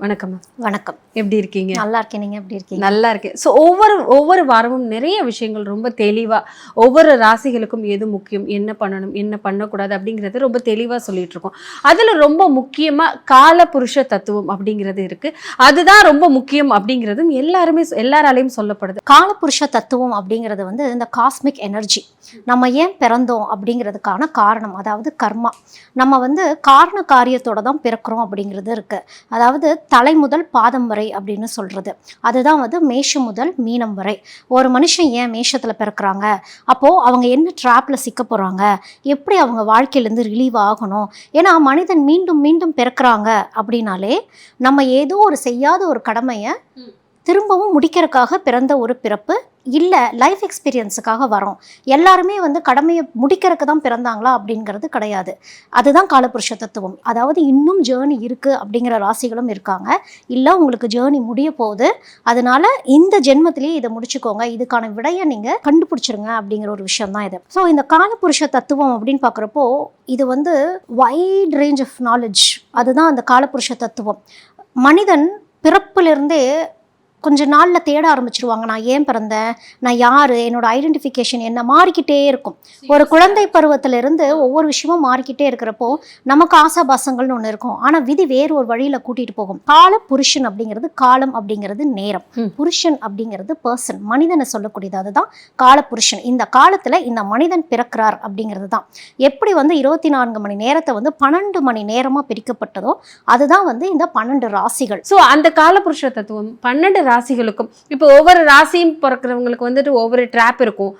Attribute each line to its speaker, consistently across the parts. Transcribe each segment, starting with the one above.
Speaker 1: வணக்கம்
Speaker 2: வணக்கம்.
Speaker 1: எப்படி இருக்கீங்க?
Speaker 2: நல்லா இருக்கேன் நீங்க எப்படி இருக்கீங்க?
Speaker 1: நல்லா இருக்கேன் ஸோ ஒவ்வொரு ஒவ்வொரு வாரமும் நிறைய விஷயங்கள் ரொம்ப தெளிவாக ஒவ்வொரு ராசிகளுக்கும் எது முக்கியம் என்ன பண்ணணும் என்ன பண்ணக்கூடாது அப்படிங்கிறது ரொம்ப தெளிவாக சொல்லிட்டு இருக்கோம் அதில் ரொம்ப முக்கியமாக கால புருஷ தத்துவம் அப்படிங்கிறது இருக்கு. அதுதான் ரொம்ப முக்கியம் அப்படிங்கிறதும் எல்லாருமே எல்லாராலையும் சொல்லப்படுது.
Speaker 2: காலபுருஷ தத்துவம் அப்படிங்கிறது வந்து இந்த காஸ்மிக் எனர்ஜி நம்ம ஏன் பிறந்தோம் அப்படிங்கிறதுக்கான காரணம் அதாவது கர்மா. நம்ம வந்து காரண காரியத்தோட தான் பிறக்கிறோம் அப்படிங்கிறது இருக்கு. அதாவது தலை முதல் பாதம் வரை அப்படின்னு சொல்றது. அதுதான் வந்து மேஷம் முதல் மீனம் வரை. ஒரு மனுஷன் ஏன் மேஷத்துல பிறக்கிறாங்க? அப்போ அவங்க என்ன ட்ராப்ல சிக்க போறாங்க? எப்படி அவங்க வாழ்க்கையிலேருந்து ரிலீவ் ஆகணும்? ஏன்னா மனிதன் மீண்டும் மீண்டும் பிறக்கிறாங்க அப்படின்னாலே நம்ம ஏதோ ஒரு செய்யாத ஒரு கடமையை திரும்பவும் முடிக்கிறதுக்காக பிறந்த ஒரு பிறப்பு இல்லை லைஃப் எக்ஸ்பீரியன்ஸுக்காக வரோம் எல்லாருமே வந்து கடமையை முடிக்கிறதுக்கு தான் பிறந்தாங்களா அப்படிங்கிறது கிடையாது. அதுதான் காலபுருஷ தத்துவம். அதாவது இன்னும் ஜேர்னி இருக்குது அப்படிங்கிற ராசிகளும் இருக்காங்க. இல்லை உங்களுக்கு ஜேர்னி முடிய போகுது. அதனால இந்த ஜென்மத்திலேயே இதை முடிச்சுக்கோங்க. இதுக்கான விடையை நீங்கள் கண்டுபிடிச்சிருங்க அப்படிங்கிற ஒரு விஷயம் தான் இது. ஸோ இந்த காலபுருஷ தத்துவம் அப்படின்னு பார்க்குறப்போ இது வந்து வைட் ரேஞ்ச் ஆஃப் நாலேஜ் அதுதான் அந்த காலபுருஷ தத்துவம். மனிதன் பிறப்பிலிருந்தே கொஞ்ச நாளில் தேட ஆரம்பிச்சிருவாங்க. நான் ஏன் பிறந்தேன்? நான் யார்? என்னோட ஐடென்டிஃபிகேஷன் என்ன? மாறிக்கிட்டே இருக்கும். ஒரு குழந்தை பருவத்திலிருந்து ஒவ்வொரு விஷயமும் மாறிக்கிட்டே இருக்கிறப்போ நமக்கு ஆசாபாசங்கள்னு ஒன்று இருக்கும். ஆனால் விதி வேறு ஒரு வழியில் கூட்டிகிட்டு போகும். கால புருஷன் அப்படிங்கிறது காலம் அப்படிங்கிறது நேரம். புருஷன் அப்படிங்கிறது பர்சன் மனிதனை சொல்லக்கூடியது அதுதான் கால புருஷன். இந்த காலத்தில் இந்த மனிதன் பிறக்கிறார் அப்படிங்கிறது தான். எப்படி வந்து இருபத்தி நான்கு மணி நேரத்தை வந்து பன்னெண்டு மணி நேரமாக பிரிக்கப்பட்டதோ அதுதான் வந்து இந்த பன்னெண்டு ராசிகள்.
Speaker 1: ஸோ அந்த காலபுருஷ தத்துவம் பன்னெண்டு ராசிகளுக்கும். இப்போ ஒவ்வொரு ராசியும் பிறக்கிறவங்களுக்கு வந்துட்டு ஒவ்வொரு ட்ராப் இருக்கும்.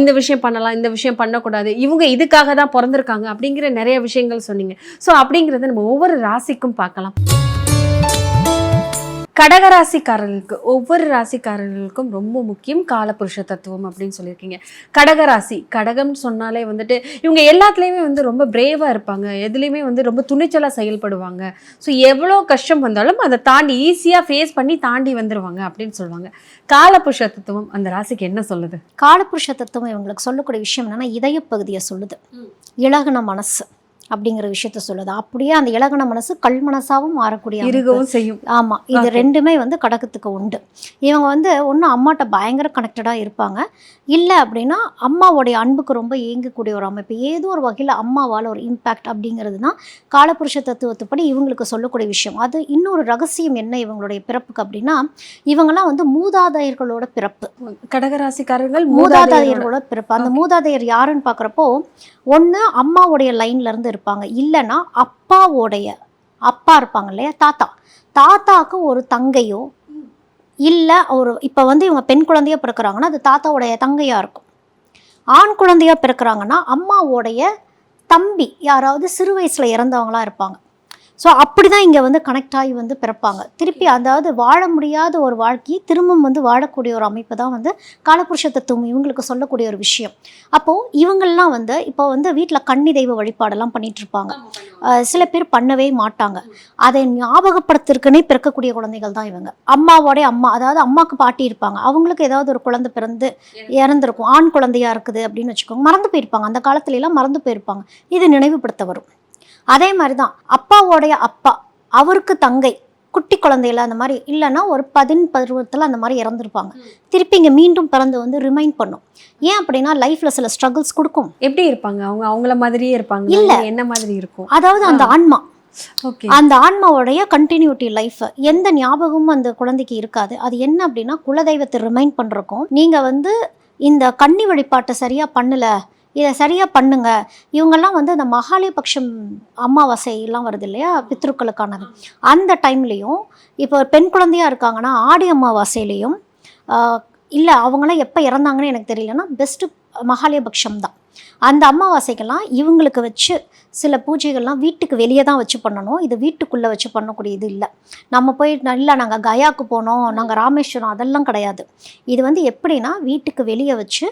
Speaker 1: இந்த விஷயம் பண்ணலாம் இந்த விஷயம் பண்ணக்கூடாது. இவங்க இதுக்காக தான் பிறந்திருக்காங்க அப்படிங்கிற நிறைய விஷயங்கள் சொன்னீங்க. ஸோ அப்படிங்கிறத நம்ம ஒவ்வொரு ராசிக்கும் பார்க்கலாம். கடகராசிக்காரர்களுக்கு ஒவ்வொரு ராசிக்காரர்களுக்கும் ரொம்ப முக்கியம் காலபுருஷ தத்துவம் அப்படின்னு சொல்லியிருக்கீங்க. கடகராசி கடகம்னு சொன்னாலே வந்துட்டு இவங்க எல்லாத்துலேயுமே வந்து ரொம்ப பிரேவாக இருப்பாங்க. எதுலேயுமே வந்து ரொம்ப துணிச்சலாக செயல்படுவாங்க. ஸோ எவ்வளோ கஷ்டம் வந்தாலும் அதை தாண்டி ஈஸியாக ஃபேஸ் பண்ணி தாண்டி வந்துருவாங்க அப்படின்னு சொல்லுவாங்க. காலபுருஷ தத்துவம் அந்த ராசிக்கு என்ன சொல்லுது?
Speaker 2: காலபுருஷ தத்துவம் இவங்களுக்கு சொல்லக்கூடிய விஷயம் என்னன்னா இதய பகுதியை சொல்லுது. இலகுன மனசு. அப்படிங்கிற விஷயத்த சொல்லுது அப்படியே அந்த இலகுன மனசு கல் மனசாவும் மாறக்கூடிய.
Speaker 1: இருக்கவும் செய்யும்
Speaker 2: ஆமா இது. ரெண்டுமே வந்து கடகத்துக்கு உண்டு இவங்க வந்து ஒன்று அம்மாட்ட பயங்கர கனெக்டடாக இருப்பாங்க இல்லை அப்படின்னா அம்மாவோடைய அன்புக்கு ரொம்ப ஏங்கக்கூடிய ஒரு அமைப்பு. ஏதோ ஒரு வகையில் அம்மாவால் ஒரு இம்பேக்ட் அப்படிங்கிறது தான் காலபுருஷ தத்துவத்துப்படி இவங்களுக்கு சொல்லக்கூடிய விஷயம். அது இன்னொரு ரகசியம் என்ன இவங்களுடைய பிறப்புக்கு அப்படின்னா இவங்கெல்லாம் வந்து மூதாதையர்களோட பிறப்பு.
Speaker 1: கடகராசிக்காரர்கள்
Speaker 2: மூதாதையர்களோட பிறப்பு. அந்த மூதாதையர் யாருன்னு பார்க்குறப்போ ஒன்று அம்மாவுடைய லைன்ல இருந்து இருப்பாங்க. இல்லைன்னா அப்பாவோடைய அப்பா இருப்பாங்க இல்லையா? தாத்தா. தாத்தாக்கு ஒரு தங்கையோ இல்லை ஒரு இப்போ வந்து இவங்க பெண் குழந்தையாக பிறக்கிறாங்கன்னா அது தாத்தாவுடைய தங்கையாக இருக்கும். ஆண் குழந்தையாக பிறக்கிறாங்கன்னா அம்மாவோடைய தம்பி யாராவது சிறு வயசில் இறந்தவங்களா இருப்பாங்க. ஸோ அப்படி தான் இங்கே வந்து கனெக்ட் ஆகி வந்து பிறப்பாங்க. திருப்பி அதாவது வாழ முடியாத ஒரு வாழ்க்கையை திரும்பவும் வந்து வாழக்கூடிய ஒரு அமைப்பு தான் வந்து காலபுருஷ தத்துவம் இவங்களுக்கு சொல்லக்கூடிய ஒரு விஷயம். அப்போது இவங்கள்லாம் வந்து இப்போ வந்து வீட்டில் கன்னி தெய்வ வழிபாடெல்லாம் பண்ணிட்டு இருப்பாங்க சில பேர் பண்ணவே மாட்டாங்க. அதை ஞாபகப்படுத்திருக்குன்னே பிறக்கக்கூடிய குழந்தைகள் தான் இவங்க. அம்மாவோடைய அம்மா அதாவது அம்மாவுக்கு பாட்டி இருப்பாங்க. அவங்களுக்கு ஏதாவது ஒரு குழந்தை பிறந்து இறந்துருக்கும். ஆண் குழந்தையா இருக்குது அப்படின்னு வச்சுக்கோங்க. மறந்து போயிருப்பாங்க. அந்த காலத்துலலாம் மறந்து போயிருப்பாங்க. இது நினைவுபடுத்த வரும். அதே மாதிரி தான் அப்பாவோடைய அப்பா அவருக்கு தங்கை குட்டி குழந்தையில அந்த மாதிரி இல்லைன்னா ஒரு பதின் பருவத்தில் அந்த மாதிரி இறந்துருப்பாங்க. திருப்பி இங்கே மீண்டும் பிறந்து வந்து ரிமைண்ட் பண்ணும். ஏன் அப்படின்னா லைஃப்ல சில ஸ்ட்ரகிள்ஸ் கொடுக்கும்.
Speaker 1: எப்படி இருப்பாங்க? அவங்க அவங்கள மாதிரியே இருப்பாங்க
Speaker 2: இல்ல.
Speaker 1: என்ன மாதிரி இருக்கும்?
Speaker 2: அதாவது அந்த ஆன்மா.
Speaker 1: ஓகே.
Speaker 2: அந்த ஆன்மாவோடைய கண்டினியூட்டி லைஃப் எந்த ஞாபகமும் அந்த குழந்தைக்கு இருக்காது. அது என்ன அப்படின்னா குலதெய்வத்தை ரிமைண்ட் பண்ணுறக்கும் நீங்கள் வந்து இந்த கன்னி வழிபாட்டை சரியாக பண்ணல இதை சரியாக பண்ணுங்க. இவங்கெல்லாம் வந்து இந்த மகாலிபக்ஷம் அமாவாசை எல்லாம் வருது இல்லையா பித்ருக்களுக்கானது. அந்த டைம்லேயும் இப்போ பெண் குழந்தையா இருக்காங்கன்னா ஆடி அமாவாசையிலையும் இல்லை அவங்களாம் எப்போ இறந்தாங்கன்னு எனக்கு தெரியலன்னா பெஸ்ட்டு மகாலயபக்ஷம் தான். அந்த அமாவாசைக்கெல்லாம் இவங்களுக்கு வச்சு சில பூஜைகள்லாம் வீட்டுக்கு வெளியே தான் வச்சு பண்ணணும். இது வீட்டுக்குள்ளே வச்சு பண்ணக்கூடிய இது இல்லை. நம்ம போய் இல்லை நாங்கள் கயாக்கு போனோம் நாங்கள் ராமேஸ்வரம் அதெல்லாம் கிடையாது. இது வந்து எப்படின்னா வீட்டுக்கு வெளியே வச்சு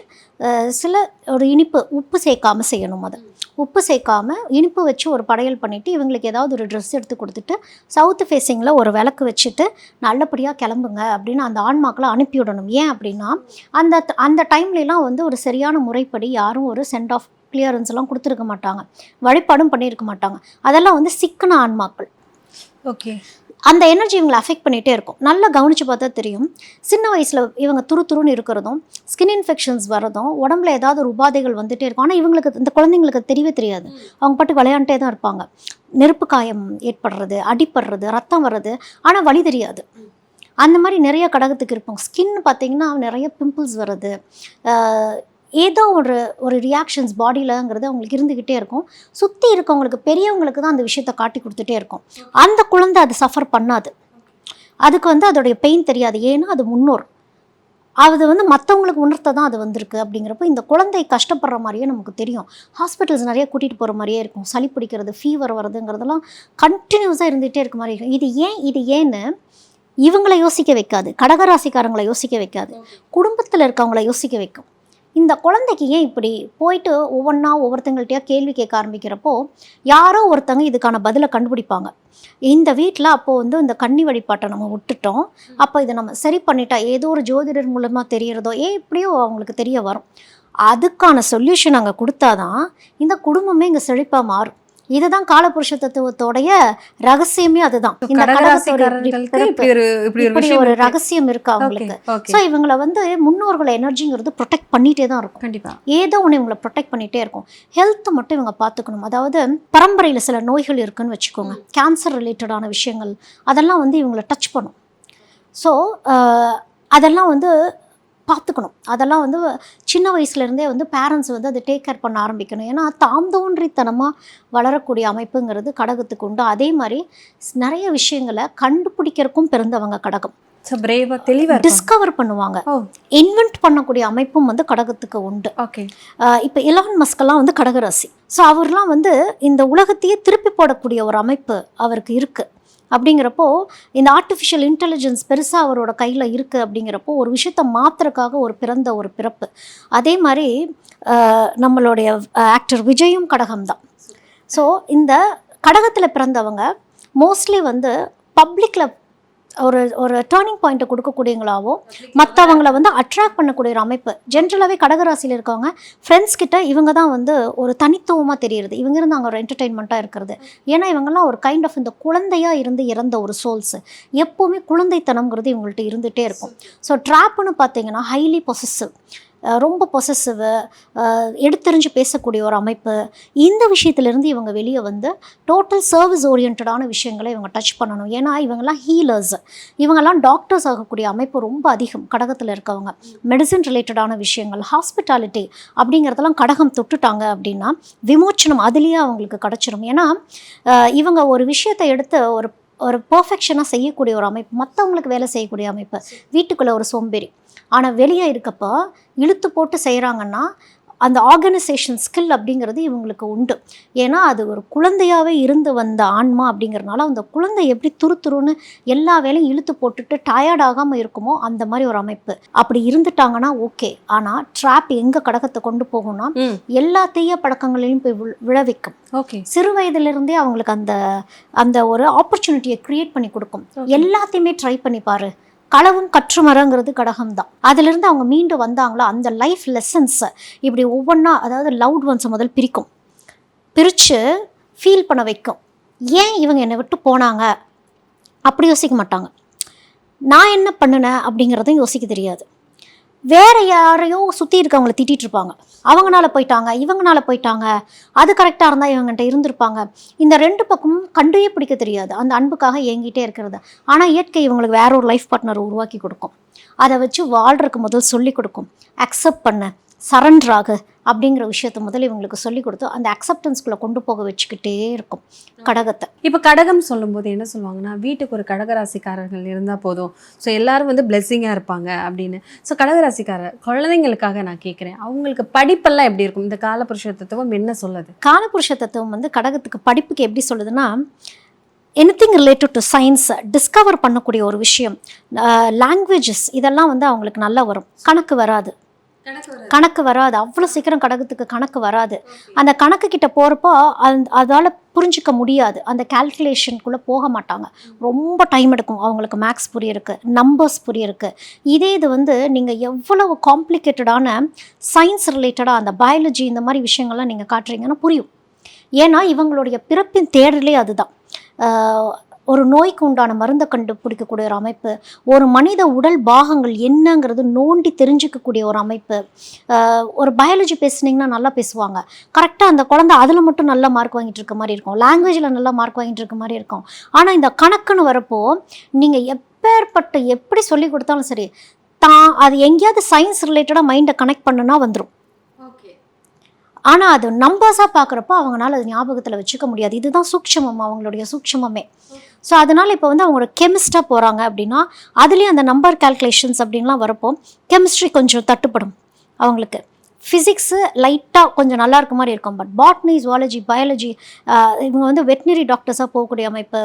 Speaker 2: சில ஒரு இனிப்பு உப்பு சேர்க்காம செய்யணும் அதை. உப்பு சேர்க்காம இனிப்பு வச்சு ஒரு படையல் பண்ணிவிட்டு இவங்களுக்கு ஏதாவது ஒரு ட்ரெஸ் எடுத்து கொடுத்துட்டு சவுத்து ஃபேஸிங்கில் ஒரு விளக்கு வச்சுட்டு நல்லபடியாக கிளம்புங்க அப்படின்னு அந்த ஆன்மாக்களை அனுப்பிவிடணும். ஏன் அப்படின்னா அந்த அந்த டைம்லலாம் வந்து ஒரு சரியான முறைப்படி யாரும் ஒரு சென்ட் ஆஃப் கிளியரன்ஸ் எல்லாம் கொடுத்துருக்க மாட்டாங்க. வழிபாடும் பண்ணியிருக்க மாட்டாங்க. அதெல்லாம் வந்து சிக்கன ஆன்மாக்கள்.
Speaker 1: ஓகே.
Speaker 2: அந்த எனர்ஜி இவங்களை அஃபெக்ட் பண்ணிகிட்டே இருக்கும். நல்லா கவனித்து பார்த்தா தெரியும். சின்ன வயசில் இவங்க துரு துருன்னு இருக்கிறதும் ஸ்கின் இன்ஃபெக்ஷன்ஸ் வரதும் உடம்புல ஏதாவது ஒரு உபாதைகள் வந்துட்டே இருக்கும். ஆனால் இவங்களுக்கு இந்த குழந்தைங்களுக்கு தெரியவே தெரியாது. அவங்க பாட்டு விளையாண்டே தான் இருப்பாங்க. நெருப்பு காயம் ஏற்படுறது அடிப்படுறது ரத்தம் வர்றது ஆனால் வலி தெரியாது. அந்த மாதிரி நிறைய கடகத்துக்கு இருப்பாங்க. ஸ்கின் பார்த்தீங்கன்னா நிறைய பிம்பிள்ஸ் வர்றது ஏதோ ஒரு ஒரு ரியாக்ஷன்ஸ் பாடியிலங்கிறது அவங்களுக்கு இருந்துக்கிட்டே இருக்கும். சுற்றி இருக்கவங்களுக்கு பெரியவங்களுக்கு தான் அந்த விஷயத்தை காட்டி கொடுத்துட்டே இருக்கும். அந்த குழந்தை அது சஃபர் பண்ணாது. அதுக்கு வந்து அதோடைய பெயின் தெரியாது. ஏன்னா அது முன்னோர். அது வந்து மற்றவங்களுக்கு உணர்த்த தான் அது வந்திருக்கு அப்படிங்கிறப்போ இந்த குழந்தை கஷ்டப்படுற மாதிரியே நமக்கு தெரியும். ஹாஸ்பிட்டல்ஸ் நிறைய கூட்டிகிட்டு போகிற மாதிரியே இருக்கும். சளி பிடிக்கிறது ஃபீவர் வருதுங்கிறதெல்லாம் கண்டினியூஸாக இருந்துகிட்டே இருக்க மாதிரி இருக்கும். இது ஏன் இது ஏன்னு இவங்களை யோசிக்க வைக்காது. கடகராசிக்காரங்களை யோசிக்க வைக்காது. குடும்பத்தில் இருக்கவங்கள யோசிக்க வைக்கும். இந்த குழந்தைக்கு ஏன் இப்படி? போயிட்டு ஒவ்வொன்றா ஒவ்வொருத்தங்கள்ட்டையா கேள்வி கேட்க ஆரம்பிக்கிறப்போ யாரோ ஒருத்தங்க இதுக்கான பதிலை கண்டுபிடிப்பாங்க. இந்த வீட்டில் அப்போது வந்து இந்த கன்னி வழிபாட்டை நம்ம விட்டுட்டோம். அப்போ இதை நம்ம சரி பண்ணிட்டா ஏதோ ஒரு ஜோதிடர் மூலமாக தெரியறதோ ஏன் இப்படியோ அவங்களுக்கு தெரிய வரும். அதுக்கான சொல்யூஷன் அங்கே கொடுத்தாதான் இந்த குடும்பமே இங்கே செழிப்பாக மாறும். இதுதான் காலபுருஷ தத்துவத்தோடைய ரகசியமே அதுதான். இந்த.
Speaker 1: இப்படி ஒரு.
Speaker 2: ரகசியம் இருக்கு அவங்களுக்கு? ஸோ இவங்களை வந்து முன்னோர்கள் எனர்ஜிங்கிறது ப்ரொடெக்ட் பண்ணிட்டே தான் இருக்கும்.
Speaker 1: கண்டிப்பா.
Speaker 2: ஏதோ ஒன்று இவங்களை ப்ரொடெக்ட் பண்ணிகிட்டே இருக்கும். ஹெல்த் மட்டும் இவங்க பார்த்துக்கணும். அதாவது பரம்பரையில் சில நோய்கள் இருக்குன்னு வச்சுக்கோங்க. கேன்சர் ரிலேட்டடான விஷயங்கள் அதெல்லாம் வந்து இவங்களை டச் பண்ணும். ஸோ அதெல்லாம் வந்து பார்த்துக்கணும். அதெல்லாம் வந்து சின்ன வயசுலேருந்தே வந்து பேரண்ட்ஸ் வந்து அதை டேக் கேர் பண்ண ஆரம்பிக்கணும். ஏன்னா தாம் தோன்றித்தனமாக வளரக்கூடிய அமைப்புங்கிறது கடகத்துக்கு உண்டு. அதே மாதிரி நிறைய விஷயங்களை கண்டுபிடிக்கிறதுக்கும் பிறந்தவங்க கடகம்.
Speaker 1: ஸோ பிரேவா தெளிவா இருப்பாங்க
Speaker 2: டிஸ்கவர் பண்ணுவாங்க. இன்வென்ட் பண்ணக்கூடிய அமைப்பும் வந்து கடகத்துக்கு உண்டு.
Speaker 1: ஓகே
Speaker 2: இப்போ இலான் மஸ்கெல்லாம் வந்து கடகராசி. ஸோ அவர்லாம் வந்து இந்த உலகத்தையே திருப்பி போடக்கூடிய ஒரு அமைப்பு அவருக்கு இருக்குது அப்படிங்கிறப்போ இந்த ஆர்டிஃபிஷியல் இன்டெலிஜென்ஸ் பெருசாக அவரோட கையில் இருக்குது அப்படிங்கிறப்போ ஒரு விஷயத்தை மாத்திரக்காக ஒரு பிறந்த ஒரு பிறப்பு. அதே மாதிரி நம்மளுடைய ஆக்டர் விஜயும் கடகம்தான். ஸோ இந்த கடகத்தில் பிறந்தவங்க மோஸ்ட்லி வந்து பப்ளிக்கில் ஒரு ஒரு டேர்னிங் பாயிண்ட்டை கொடுக்கக்கூடியவங்களாவோ மற்றவங்கள வந்து அட்ராக்ட் பண்ணக்கூடிய ஒரு அமைப்பு. ஜென்ரலாகவே கடகராசியில் இருக்கவங்க ஃப்ரெண்ட்ஸ் கிட்ட இவங்க தான் வந்து ஒரு தனித்துவமாக தெரியுது இவங்க இருந்து அங்கே ஒரு என்டர்டெயின்மெண்ட்டாக இருக்கிறது. ஏன்னா இவங்கெல்லாம் ஒரு கைண்ட் ஆஃப் இந்த குழந்தையாக இருந்து இறந்த ஒரு சோல்ஸ் எப்போவுமே குழந்தைத்தனம்ங்கிறது இவங்கள்ட்ட இருந்துகிட்டே இருக்கும். ஸோ ட்ராப்னு பார்த்தீங்கன்னா ஹைலி பொசசிவ் ரொம்ப பொசசிவு எடுத்தெறிஞ்சு பேசக்கூடிய ஒரு அமைப்பு. இந்த விஷயத்துலேருந்து இவங்க வெளியே வந்து டோட்டல் சர்வீஸ் ஓரியன்டான விஷயங்களை இவங்க டச் பண்ணணும். ஏன்னா இவங்கெல்லாம் ஹீலர்ஸ் இவங்கெல்லாம் டாக்டர்ஸ் ஆகக்கூடிய அமைப்பு ரொம்ப அதிகம் கடகத்தில் இருக்கவங்க. மெடிசன் ரிலேட்டடான விஷயங்கள் ஹாஸ்பிட்டாலிட்டி அப்படிங்கிறதெல்லாம் கடகம் தொட்டுட்டாங்க அப்படின்னா விமோச்சனம் அதுலேயே அவங்களுக்கு கிடச்சிரும். ஏன்னா இவங்க ஒரு விஷயத்தை எடுத்து ஒரு ஒரு பர்ஃபெக்ஷனாக செய்யக்கூடிய ஒரு அமைப்பு மற்றவங்களுக்கு வேலை செய்யக்கூடிய அமைப்பு. வீட்டுக்குள்ளே ஒரு சோம்பேறி. ஆனால் வெளியே இருக்கப்போ இழுத்து போட்டு செய்கிறாங்கன்னா அந்த ஆர்கனைசேஷன் ஸ்கில் அப்படிங்கிறது இவங்களுக்கு உண்டு. ஏன்னா அது ஒரு குழந்தையாகவே இருந்து வந்த ஆன்மா அப்படிங்கிறனால அந்த குழந்தை எப்படி துரு துருன்னு எல்லா வேலையும் இழுத்து போட்டுட்டு டயர்ட் ஆகாமல் இருக்குமோ அந்த மாதிரி ஒரு அமைப்பு. அப்படி இருந்துட்டாங்கன்னா ஓகே ஆனால் ட்ராப் எங்கே கடகத்தை கொண்டு போகும்னா எல்லா தீய பழக்கங்களையும் போய் விழவைக்கும்
Speaker 1: ஓகே
Speaker 2: சிறு வயதிலிருந்தே அவங்களுக்கு அந்த அந்த ஒரு ஆப்பர்ச்சுனிட்டியை கிரியேட் பண்ணி கொடுக்கும். எல்லாத்தையுமே ட்ரை பண்ணி பாரு. களவும் கற்றுமரங்கிறது கடகம் தான் அதிலிருந்து அவங்க மீண்டு வந்தாங்களோ அந்த லைஃப் லெசன்ஸை இப்படி ஒவ்வொன்றா அதாவது லவுட் ஒன்ஸை முதல் பிரிக்கும். பிரித்து ஃபீல் பண்ண வைக்கும். ஏன் இவங்க என்னை விட்டு போனாங்க? அப்படி யோசிக்க மாட்டாங்க. நான் என்ன பண்ணினேன் அப்படிங்கிறதும் யோசிக்க தெரியாது. வேற யாரையோ சுற்றி இருக்கவங்கள திட்டிகிட்டு இருப்பாங்க. அவங்கனால போயிட்டாங்க இவங்கனால போயிட்டாங்க. அது கரெக்டாக இருந்தால் இவங்ககிட்ட இருந்திருப்பாங்க. இந்த ரெண்டு பக்கமும் கண்டே பிடிக்க தெரியாது. அந்த அன்புக்காக ஏங்கிட்டே இருக்கிறது. ஆனால் இயற்கை இவங்களுக்கு வேற ஒரு லைஃப் பார்ட்னர் உருவாக்கி கொடுக்கும். அதை வச்சு வாழ்கிறதுக்கு முதல் சொல்லி கொடுக்கும். அக்செப்ட் பண்ண. சரண்டர் ஆகு அப்படிங்கிற விஷயத்த முதல்ல இவங்களுக்கு சொல்லி கொடுத்து அந்த அக்செப்டன்ஸ்குள்ளே கொண்டு போக வச்சுக்கிட்டே இருக்கும். கடகத்தை.
Speaker 1: இப்போ கடகம் சொல்லும்போது என்ன சொல்லுவாங்கன்னா வீட்டுக்கு ஒரு கடகராசிக்காரர்கள் இருந்தால் போதும். ஸோ எல்லாரும் வந்து பிளெஸ்ஸிங்காக இருப்பாங்க அப்படின்னு. ஸோ கடகராசிக்காரர் குழந்தைங்களுக்காக நான் கேட்குறேன் அவங்களுக்கு படிப்பெல்லாம் எப்படி இருக்கும்? இந்த காலபுருஷ தத்துவம் என்ன சொல்லுது?
Speaker 2: காலபுருஷ தத்துவம் வந்து கடகத்துக்கு படிப்புக்கு எப்படி சொல்லுதுன்னா anything related to science discover பண்ணக்கூடிய ஒரு விஷயம். லாங்குவேஜஸ் இதெல்லாம் வந்து அவங்களுக்கு நல்லா வரும். கணக்கு வராது. கணக்கு வராது. அவ்வளோ சீக்கிரம் கடகத்துக்கு கணக்கு வராது. அந்த கணக்கு கிட்ட போகிறப்போ அந்த அதால் புரிஞ்சிக்க முடியாது. அந்த கேல்குலேஷனுக்குள்ளே போக மாட்டாங்க. ரொம்ப டைம் எடுக்கும். அவங்களுக்கு மேக்ஸ் புரியிருக்கு நம்பர்ஸ் புரியிருக்கு இதே இது வந்து நீங்கள் எவ்வளவு காம்ப்ளிகேட்டடான சயின்ஸ் ரிலேட்டடாக அந்த பயாலஜி இந்த மாதிரி விஷயங்கள்லாம் நீங்கள் காட்டுறீங்கன்னா புரியும். ஏன்னா இவங்களுடைய பிறப்பின் தேடலே அதுதான். ஒரு நோய்க்கு உண்டான மருந்தை கண்டுபிடிக்கக்கூடிய ஒரு அமைப்பு ஒரு மனித உடல் பாகங்கள் என்னங்கிறது நோண்டி தெரிஞ்சுக்கக்கூடிய ஒரு அமைப்பு. ஒரு பயாலஜி பேசுனீங்கன்னா நல்லா பேசுவாங்க. கரெக்டாக அந்த குழந்தை அதில் மட்டும் நல்ல மார்க் வாங்கிட்டு இருக்க மாதிரி இருக்கும். லாங்குவேஜில் நல்ல மார்க் வாங்கிட்டு இருக்க மாதிரி இருக்கும். ஆனால் இந்த கணக்குன்னு வரப்போ நீங்கள் எப்பேற்பட்ட எப்படி சொல்லி கொடுத்தாலும் சரி தான் அது எங்கேயாவது சயின்ஸ் ரிலேட்டடாக மைண்டை கனெக்ட் பண்ணுனா வந்துடும் ஆனால் அது நம்பர்ஸாக பார்க்குறப்போ அவங்களால அது ஞாபகத்தில் வச்சுக்க முடியாது. இதுதான் சூக்ஷமம் அவங்களுடைய சூக்ஷமமே. ஸோ அதனால் இப்போ வந்து அவங்களோட கெமிஸ்ட்டாக கெமிஸ்டாக போகிறாங்க அப்படின்னா அதுலேயும் அந்த நம்பர் கால்குலேஷன்ஸ் அப்படின்லாம் வரப்போ கெமிஸ்ட்ரி கொஞ்சம் தட்டுப்படும் அவங்களுக்கு. ஃபிசிக்ஸு லைட்டாக கொஞ்சம் நல்லா இருக்க மாதிரி இருக்கும். பட் பாட்னி ஜுவாலஜி பயாலஜி இவங்க வந்து வெட்டினரி டாக்டர்ஸாக போகக்கூடிய அமைப்பு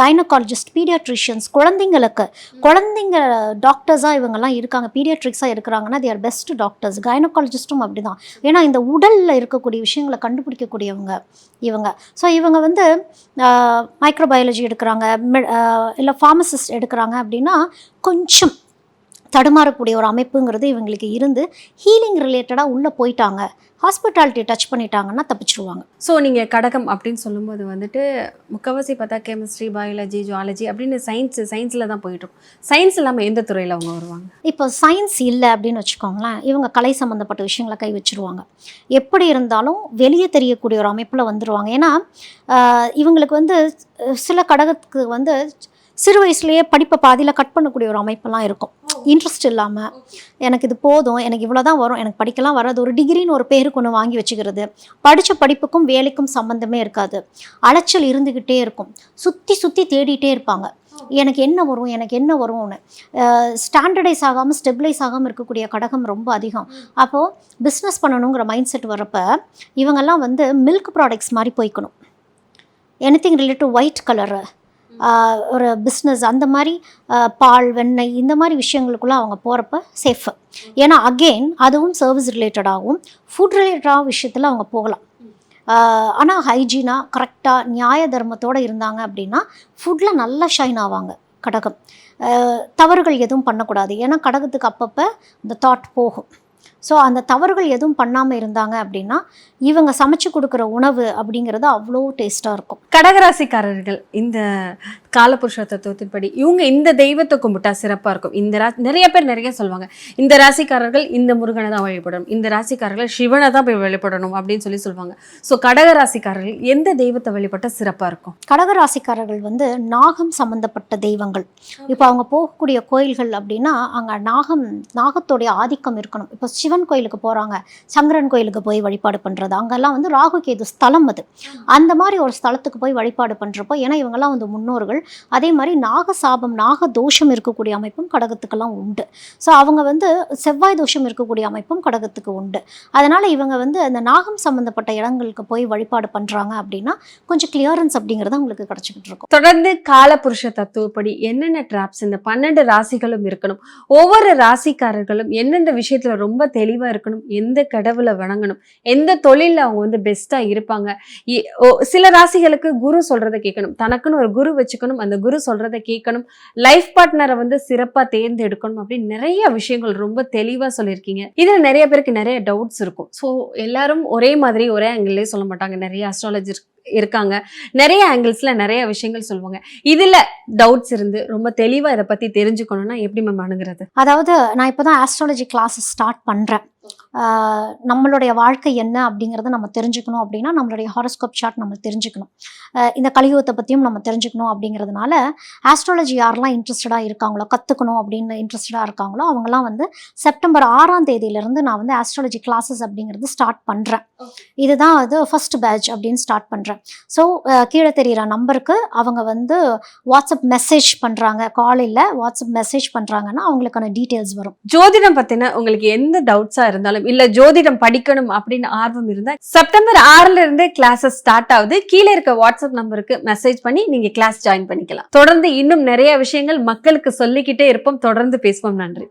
Speaker 2: கைனகாலஜிஸ்ட் பீடியாட்ரிஷியன்ஸ் குழந்தைங்களுக்கு குழந்தைங்க டாக்டர்ஸாக இவங்கெல்லாம் இருக்காங்க. பீடியாட்ரிக்ஸாக இருக்கிறாங்கன்னா தேர் பெஸ்ட் டாக்டர்ஸ் கைனகாலஜிஸ்ட்டும் அப்படி தான் ஏன்னா இந்த உடலில் இருக்கக்கூடிய விஷயங்களை கண்டுபிடிக்கக்கூடியவங்க இவங்க. ஸோ இவங்க வந்து மைக்ரோபயாலஜி எடுக்கிறாங்க இல்லை ஃபார்மசிஸ்ட் எடுக்கிறாங்க அப்படின்னா கொஞ்சம் தடுமாறக்கூடிய ஒரு அமைப்புங்கிறது இவங்களுக்கு இருந்து ஹீலிங் ரிலேட்டடாக உள்ளே போயிட்டாங்க. ஹாஸ்பிட்டாலிட்டி டச் பண்ணிட்டாங்கன்னா தப்பிச்சிருவாங்க.
Speaker 1: ஸோ நீங்கள் கடகம் அப்படின்னு சொல்லும்போது வந்துட்டு முக்கவாசி பார்த்தா கெமிஸ்ட்ரி பயாலஜி ஜுவாலஜி அப்படின்னு சயின்ஸ் சயின்ஸில் தான் போயிட்டுருக்கும் சயின்ஸ் இல்லாமல் எந்த துறையில் அவங்க வருவாங்க?
Speaker 2: இப்போ சயின்ஸ் இல்லை அப்படின்னு வச்சுக்கோங்களேன் இவங்க கலை சம்மந்தப்பட்ட விஷயங்களை கை வச்சிருவாங்க. எப்படி இருந்தாலும் வெளியே தெரியக்கூடிய ஒரு அமைப்பில் வந்துடுவாங்க ஏன்னா இவங்களுக்கு வந்து சில கடகத்துக்கு வந்து சிறு வயசுலேயே படிப்பை பாதியில் கட் பண்ணக்கூடிய ஒரு அமைப்பெல்லாம் இருக்கும். இன்ட்ரெஸ்ட் இல்லாமல் எனக்கு இது போதும் எனக்கு இவ்வளோ தான் வரும் எனக்கு படிக்கலாம் வராது. ஒரு டிகிரின்னு ஒரு பேருக்கு ஒன்று வாங்கி வச்சுக்கிறது. படித்த படிப்புக்கும் வேலைக்கும் சம்மந்தமே இருக்காது. அலைச்சல் இருந்துக்கிட்டே இருக்கும். சுற்றி சுற்றி தேடிட்டே இருப்பாங்க. எனக்கு என்ன வரும் எனக்கு என்ன வரும்னு. ஸ்டாண்டர்டைஸ் ஆகாமல் ஸ்டெபிளைஸ் ஆகாமல் இருக்கக்கூடிய கடகம் ரொம்ப அதிகம். அப்போது பிஸ்னஸ் பண்ணணுங்கிற மைண்ட் செட் வரப்போ இவங்கெல்லாம் வந்து மில்க் ப்ராடக்ட்ஸ் மாதிரி போய்க்கணும். எனித்திங் ரிலேட்டிவ் ஒயிட் கலரு ஒரு பிஸ்னஸ் அந்த மாதிரி பால் வெண்ணெய் இந்த மாதிரி விஷயங்களுக்குள்ள அவங்க போகிறப்ப சேஃபு ஏன்னா அகெயின் அதுவும் சர்வீஸ் ரிலேட்டடாகவும் ஃபுட் ரிலேட்டடாக விஷயத்தில் அவங்க போகலாம். ஆனால் ஹைஜீனாக கரெக்டாக நியாய தர்மத்தோடு இருந்தாங்க அப்படின்னா ஃபுட்டில் நல்லா ஷைன் ஆவாங்க கடகம். தவறுகள் எதுவும் பண்ணக்கூடாது. ஏன்னா கடகத்துக்கு அப்பப்போ இந்த தாட் போகும். ஸோ அந்த தவறுகள் எதுவும் பண்ணாமல் இருந்தாங்க அப்படின்னா இவங்க சமைச்சு கொடுக்குற உணவு அப்படிங்கிறது அவ்வளோ டேஸ்ட்டாக இருக்கும்.
Speaker 1: கடகராசிக்காரர்கள் இந்த காலபுருஷ தத்துவத்தின்படி இவங்க இந்த தெய்வத்தை கும்பிட்டா சிறப்பாக இருக்கும். இந்த ரா நிறைய பேர் நிறைய சொல்லுவாங்க இந்த ராசிக்காரர்கள் இந்த முருகனை தான் வழிபடணும் இந்த ராசிக்காரர்கள் சிவனை தான் போய் வழிபடணும் அப்படின்னு சொல்லி சொல்லுவாங்க. ஸோ கடகராசிக்காரர்கள் எந்த தெய்வத்தை வழிபட்டால் சிறப்பாக இருக்கும்?
Speaker 2: கடகராசிக்காரர்கள் வந்து நாகம் சம்பந்தப்பட்ட தெய்வங்கள். இப்போ அவங்க போகக்கூடிய கோயில்கள் அப்படின்னா அங்கே நாகம் நாகத்தோடைய ஆதிக்கம் இருக்கணும். இப்போ சிவன் கோயிலுக்கு போகிறாங்க சங்கரன் கோயிலுக்கு போய் வழிபாடு பண்ணுறது அங்கெல்லாம் வந்து ராகு கேது ஸ்தலம் அது. அந்த மாதிரி ஒரு ஸ்தலத்துக்கு போய் வழிபாடு பண்ணுறப்போ ஏன்னா இவங்கெல்லாம் வந்து முன்னோர்கள். அதே மாதிரி நாக சாபம் நாக தோஷம் இருக்கக்கூடிய அமைப்பும் கடகத்துக்கெல்லாம் உண்டு. ஸோ அவங்க வந்து செவ்வாய் தோஷம் இருக்கக்கூடிய அமைப்பும் கடகத்துக்கு உண்டு. அதனால் இவங்க வந்து அந்த நாகம் சம்மந்தப்பட்ட இடங்களுக்கு போய் வழிபாடு பண்ணுறாங்க அப்படின்னா கொஞ்சம் கிளியரன்ஸ் அப்படிங்கிறது அவங்களுக்கு கிடச்சிக்கிட்டு இருக்கும்.
Speaker 1: தொடர்ந்து காலபுருஷ தத்துவப்படி என்னென்ன ட்ராப்ஸ் இந்த பன்னெண்டு ராசிகளும் இருக்கணும். ஒவ்வொரு ராசிக்காரர்களும் எந்தெந்த விஷயத்துல ரொம்ப தெளிவாக இருக்கணும். எந்த கடவுளை வணங்கணும். எந்த தொழிலில் அவங்க வந்து பெஸ்ட்டாக இருப்பாங்க. ஓ- சில ராசிகளுக்கு குரு சொல்கிறத கேட்கணும். தனக்குன்னு ஒரு குரு வச்சுக்கணும். அந்த குரு சொல்கிறத கேட்கணும். லைஃப் பார்ட்னரை வந்து சிறப்பாக தேர்ந்தெடுக்கணும் அப்படின்னு நிறைய விஷயங்கள் ரொம்ப தெளிவாக சொல்லியிருக்கீங்க. இதில் நிறைய பேருக்கு நிறைய டவுட்ஸ் இருக்கும். ஸோ எல்லாரும் ஒரே மாதிரி ஒரே ஆங்கிள்லயே சொல்ல மாட்டாங்க. நிறைய அஸ்ட்ராலஜி இருக்காங்க. நிறைய ஆங்கிள்ஸில் நிறைய விஷயங்கள் சொல்லுவாங்க. இதில் டவுட்ஸ் இருந்து ரொம்ப தெளிவாக இதை பற்றி தெரிஞ்சுக்கணும்னா எப்படி மேம் அணுகிறது?
Speaker 2: அதாவது நான் இப்போ தான் ஆஸ்ட்ராலஜி கிளாஸஸ் ஸ்டார்ட் பண்ணுறேன் நம்மளுடைய வாழ்க்கை என்ன அப்படிங்கிறத நம்ம தெரிஞ்சுக்கணும் அப்படின்னா நம்மளுடைய ஹாரோஸ்கோப் சார்ட் நம்ம தெரிஞ்சுக்கணும். இந்த கலியுகத்தை பற்றியும் நம்ம தெரிஞ்சுக்கணும் அப்படிங்கிறதுனால ஆஸ்ட்ராலஜி யாரெல்லாம் இன்ட்ரெஸ்டடாக இருக்காங்களோ கற்றுக்கணும் அப்படின்னு இன்ட்ரெஸ்டடாக இருக்காங்களோ அவங்கலாம் வந்து செப்டம்பர் ஆறாம் தேதியிலேருந்து நான் வந்து ஆஸ்ட்ராலஜி கிளாஸஸ் அப்படிங்கிறது ஸ்டார்ட் பண்ணுறேன் இதுதான் அது ஃபர்ஸ்ட் பேட்ச் அப்படின்னு ஸ்டார்ட் பண்ணுறேன் ஸோ கீழே தெரிகிற நம்பருக்கு அவங்க வந்து வாட்ஸ்அப் மெசேஜ் பண்ணுறாங்க காலையில் வாட்ஸ்அப் மெசேஜ் பண்ணுறாங்கன்னா அவங்களுக்கான டீட்டெயில்ஸ் வரும்.
Speaker 1: ஜோதிடம் பத்தின உங்களுக்கு எந்த டவுட்ஸா இருந்தாலும் இல்ல ஜோதிடம் படிக்கணும் அப்படின்னு ஆர்வம் இருந்தா செப்டம்பர் ஆறுல இருந்து கிளாஸஸ் ஸ்டார்ட் ஆகுது. கீழே இருக்க வாட்ஸ்அப் நம்பருக்கு மெசேஜ் பண்ணி நீங்க கிளாஸ் ஜாயின் பண்ணிக்கலாம். தொடர்ந்து இன்னும் நிறைய விஷயங்கள் மக்களுக்கு சொல்லிக்கிட்டே இருப்போம். தொடர்ந்து பேசுவோம். நன்றி.